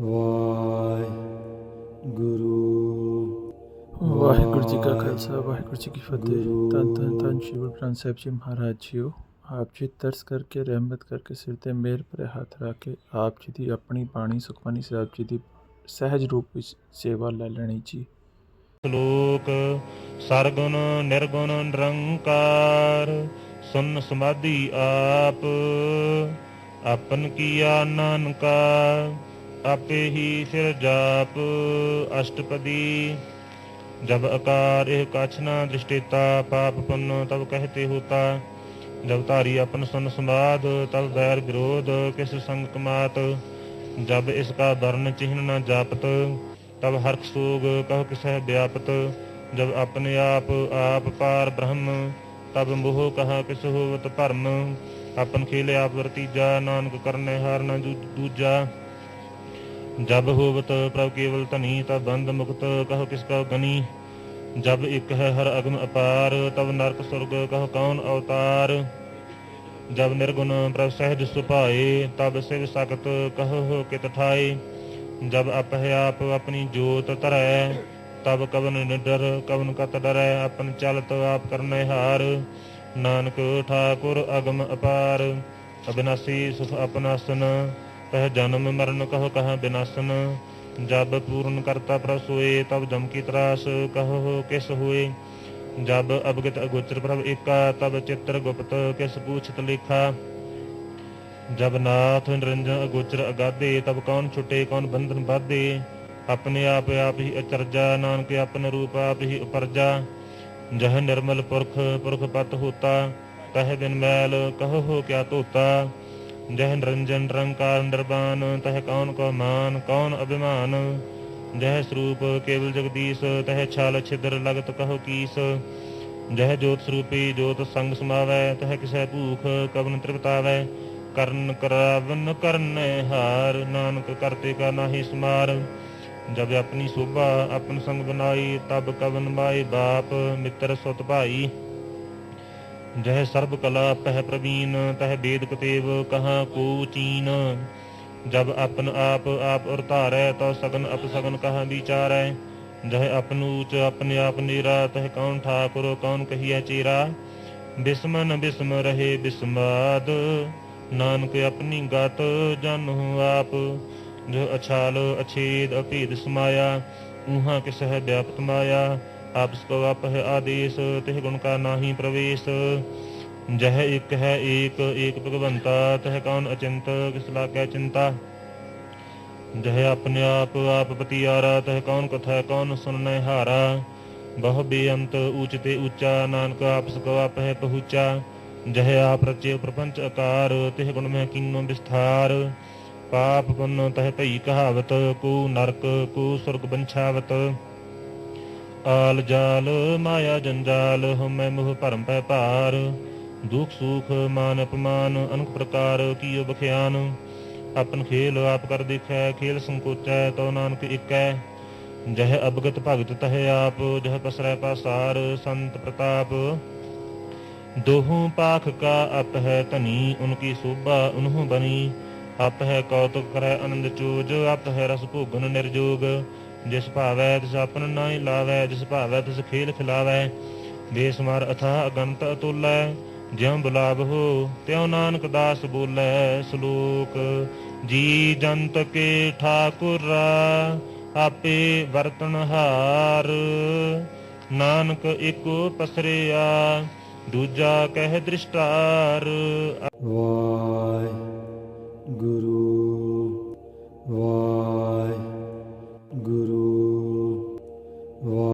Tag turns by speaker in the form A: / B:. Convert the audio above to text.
A: ਵਾਹਿਗੁਰੂ।
B: ਵਾਹਿਗੁਰੂ ਜੀ ਕਾ ਖਾਲਸਾ ਵਾਹਿਗੁਰੂ ਜੀ ਕੀ ਫਤਿਹ। ਤਨ ਤਨ ਤਨ ਸ਼੍ਰੀ ਗੁਰੂ ਗ੍ਰੰਥ ਸਾਹਿਬ ਜੀ ਮਹਾਰਾਜ ਜੀਓ। ਆਪ ਜੀ ਤਰਸ ਕਰਕੇ ਰਹਿਮਤ ਕਰਕੇ ਸਿਰ ਤੇ ਮਿਹਰ ਭਰੇ ਹੱਥ ਰੱਖ ਕੇ ਆਪ ਜੀ ਦੀ ਆਪਣੀ ਬਾਣੀ ਸੁਖਮਨੀ ਸਾਹਿਬ ਜੀ ਦੀ ਸਹਿਜ ਰੂਪ ਵਿੱਚ ਸੇਵਾ ਲੈ ਲੈਣੀ ਜੀ।
C: ਸ਼ਲੋਕ ਸਰਗੁਣ ਨਿਰਗੁਣ ਨਿਰੰਕਾਰ ਸੁਨ ਸਮਾਧੀ ਆਪ ਆਪਨ ਕੀਆ ਨਾਨਕਾ। ਆਪੇ ਹੀ ਸਿਰ ਜਾਪ ਅਸ਼ਟਪਦੀ, ਜਬ ਆਕਾਰ ਇਹ ਕਛ ਨਾ ਦ੍ਰਿਸ਼ਟੇਤਾ, ਪਾਪ ਪੁੰਨ ਤਬ ਕਹਤੇ ਹੋਤਾ। ਜਬ ਧਾਰੀ ਆਪਨ ਸੁਨ ਸਮਾਦ ਤਬ ਬੈਰ ਵਿਰੋਧ ਕਿਸ ਸੰਗ ਕਮਾਤ ਜਬ ਇਸ ਕਾ ਵਰਨ ਚਿਹਨ ਨਾ ਜਾਪਤ, ਤਬ ਹਰਖ ਸੋਗ ਕਹ ਕਿਸਹਿ ਵਿਆਪਤ। ਜਬ ਆਪਣੇ ਆਪ ਆਪ ਪਾਰ ਬ੍ਰਹਮ, ਤਬ ਮੋਹ ਕਹਾ ਕਿਸ ਹੋਵਤ ਭਰਮ। ਆਪਨ ਖੇਲ ਆਪ ਵਰਤੀਜਾ, ਨਾਨਕ ਕਰਨੇ ਹਾਰ ਨਾ ਦੂਜਾ ਜਬ ਹੋਵਤ ਪ੍ਰਭ ਕੇਵਲ ਧਨੀ ਤਬ ਬੰਧ ਮੁਕਤ ਕਹ ਕਿਸ ਕਾ ਗਨੀ। ਜਬ ਇੱਕ ਹੈ ਹਰ ਅਗਮ ਅਪਾਰ, ਤਬ ਨਰਕ ਸੁਰਗ ਕਹ ਕੌਣ ਅਵਤਾਰ। ਜਬ ਨਿਰਗੁਣ ਪ੍ਰਭ ਸਹਿਜ ਸੁਭਾਏ, ਤਬ ਸਿਵ ਸਖਤ ਕਹੋ ਕਿਤ ਠਾਏ ਜਬ ਆਪਹਿ ਆਪ ਆਪਣੀ ਜੋਤ ਧਰੈ, ਤਬ ਕਵਨ ਨਿਡਰ, ਕਵਨ ਕਤ ਡਰੈ, ਆਪਨ ਚਲਤ ਆਪ ਕਰਨੇ ਹਾਰ। ਨਾਨਕ ਠਾਕੁਰ ਅਗਮ ਅਪਾਰ, ਅਬਿਨਾਸੀ ਸੁਖ ਆਪਨਾਸਨ ਕਹ ਜਨਮ ਮਰਨ ਕਹ ਕਹ ਬਿਨਾਸਨ, ਜਬ ਪੂਰਨ ਕਰਤਾ ਪ੍ਰਭ ਤਬ ਜਮ ਕੀ ਤਰਾਸ, ਕਹੋ ਕਿਸ ਹੋਏ। ਜਬ ਅਬਗਤ ਅਗੋਚਰ ਪ੍ਰਭ ਏਕਾ, ਤਬ ਚਿਤ੍ਰ ਗੁਪਤ ਕਿਸ ਪੂਛਤ ਲੇਖਾ। ਜਬ ਨਾਥ ਨਿਰੰਜਨ ਅਗੋਚਰ ਅਗਾਧੇ ਤਬ ਕੌਣ ਛੁਟੇ, ਕੌਣ ਬੰਧਨ ਬਾਧੇ ਆਪਣੇ ਆਪ ਆਪ ਹੀ ਅਚਰਜਾ, ਨਾਨਕ ਆਪਣੇ ਰੂਪ ਆਪ ਹੀ ਉਪਰਜਾ। ਜਹ ਨਿਰਮਲ ਪੁਰਖ ਪੁਰਖ ਪਤ ਹੋਤਾ, ਤਹ ਬਿਨ ਮੈਲ, ਕਹੋ ਹੋ ਕਿਆ ਧੋਤਾ। ਜਹ ਨਿਰੰਜਨ ਨਿਰੰਕਾਰ ਨਿਰਵਾਨ ਤਹ ਕੌਣ ਕੋ ਮਾਨ ਕੌਣ ਅਭਿਮਾਨ? ਜਹ ਸਰੂਪ ਕੇਵਲ ਜਗਦੀਸ਼, ਤਹ ਛਾਲ ਛਿਦਰ ਲਗਤ ਕਹੋ ਕੀਸ। ਜਹ ਜੋਤ ਸਰੂਪੀ ਜੋਤ ਸੰਗ ਸਮਾਵੈ, ਤਹ ਕਿਸੈ ਭੂਖ ਕਵਨ ਤ੍ਰਿਪਤਾਵੈ। ਕਰਨ ਕਰਾਵਨ ਕਰਨੇ ਹਾਰ, ਨਾਨਕ ਕਰਤੇ ਕਾ ਨਾਹੀ ਸਮਾਰ। ਜਬ ਆਪਣੀ ਸੋਭਾ ਆਪਨ ਸੰਗ ਬਨਾਈ ਤਬ ਕਵਨ ਮਾਈ ਬਾਪ, ਮਿੱਤਰ ਸੁਤ ਭਾਈ। ਜਹ ਸਰਬ ਕਲਾ ਪਹਿ ਪ੍ਰਵੀਨ, ਤਹ ਵੇਦ ਕਤੇਵ ਕਹਾ ਕੋ ਚੀਨ। ਜਬ ਆਪਨ ਆਪ ਆਪ ਉਰ ਤਉ ਸਗਨ ਅਪ ਸਗਨ ਕਹਾ ਵਿਚਾਰੈ। ਜਹ ਆਪਨ ਆਪਣੇ ਆਪ ਨੀਰਾ, ਤਹ ਕੌਣ ਠਾਕੁਰ, ਕੌਣ ਕਹੀਐ ਚੀਰਾ। ਬਿਸਮਨ ਬਿਸਮ ਰਹੇ ਬਿਸਮਾਦ, ਨਾਨਕ ਆਪਣੀ ਗਤ ਜਾਨਹੁ ਆਪ। ਜੋ ਅਛਾਲ ਅਛੇਦ ਅਭੇਦ ਸਮਾਇਆ ਉਹਾਂ ਕਿਸ ਹੈ ਵਿਆਪਤ ਮਾਇਆ। ਆਪਸ ਕੋ ਆਪ ਹੈ ਆਦੇਸ਼, ਤਿਹ ਗੁਣ ਕਾ ਨਾਹੀ ਪ੍ਰਵੇਸ਼। ਜਹ ਇੱਕ ਹੈ ਏਕ ਏਕ ਭਗਵੰਤਾ, ਤਹ ਕੌਣ ਅਚਿੰਤ, ਕਿਸ ਲਾਗੈ ਚਿੰਤਾ? ਜਹ ਆਪਣੇ ਆਪ ਆਪ ਪਤੀਆਰਾ, ਤਹ ਕੌਣ ਕਥਾ, ਕੌਣ ਸੁਨਨੇ ਹਾਰਾ? ਬਹੁ ਬੇਅੰਤ ਉਚ ਤੇ ਉੱਚਾ ਨਾਨਕ ਆਪਸ ਕੋ ਆਪ ਹੈ ਪਹੁੰਚਾ। ਜਹ ਆਪ ਰਚੇ ਪ੍ਰਪੰਚ ਆਕਾਰ, ਤਿਹ ਗੁਣ ਮੈਂ ਕੀਨੋ ਵਿਸਥਾਰ। ਪਾਪ ਗੁਣ ਤਹ ਭਈ ਕਹਾਵਤ, ਕੋ ਨਰਕ, ਕੋ ਸੁਰਗ ਬੰਛਾਵਤ। ਆਲ ਜਾਲ ਮਾਇਆ ਜੰਜਾਲ ਹਉਮੈ ਮੋਹ ਭਰਮ ਪੈ ਭਾਰ। ਦੁਖ ਸੁਖ ਮਾਨ ਅਪਮਾਨ ਅਨਕ ਪ੍ਰਕਾਰ ਕੀਓ ਬਖਿਆਨ। ਆਪਨ ਖੇਲ ਆਪ ਕਰ ਦੇਖੈ, ਖੇਲ ਸੰਕੋਚੈ, ਤਉ ਨਾਨਕ ਇਕੈ ਜਹ ਅਬਗਤ ਭਗਤ ਤਹਿ ਆਪ, ਜਹ ਪਸਰੈ ਪਾਸਾਰ, ਸੰਤ ਪ੍ਰਤਾਪ। ਦੋਹੋਂ ਪਾਖ ਕਾ ਅਪ ਹੈ ਧਨੀ ਉਨਕੀ ਸੋਭਾ ਉਨਹੁ ਬਣੀ ਅਪ ਹੈ ਕੌਤੁਕ ਕਰੈ ਆਨੰਦ ਚੂਜ, ਅਪ ਹੈ ਰਸ ਭੋਗਨ ਨਿਰਜੋਗ। ਜਿਸ ਭਾਵੈ ਤਿਸ ਆਪਨ ਨਾਹੀ ਲਾਵੈ, ਜਿਸ ਭਾਵੈ ਤਿਸ ਖੇਲ ਖਿਲਾਵੈ ਬੇਸਮਾਰ ਅਥਾ ਅਗੰਤ ਅਤੁਲੈ, ਜਿਉ ਬੁਲਾਵ ਹੋ, ਤਿਉ ਨਾਨਕ ਦਾਸ ਬੋਲੇ, ਸ਼ਲੋਕ ਜੀ ਜੰਤ ਕੇ ਠਾਕੁਰਾ, ਆਪੇ ਵਰਤਨ ਹਾਰ। ਨਾਨਕ ਇੱਕੋ ਪਸਰਿਆ, ਦੂਜਾ ਕਹਿ ਦ੍ਰਿਸ਼ਟਾਰ।
A: ਵਾਹਿਗੁਰੂ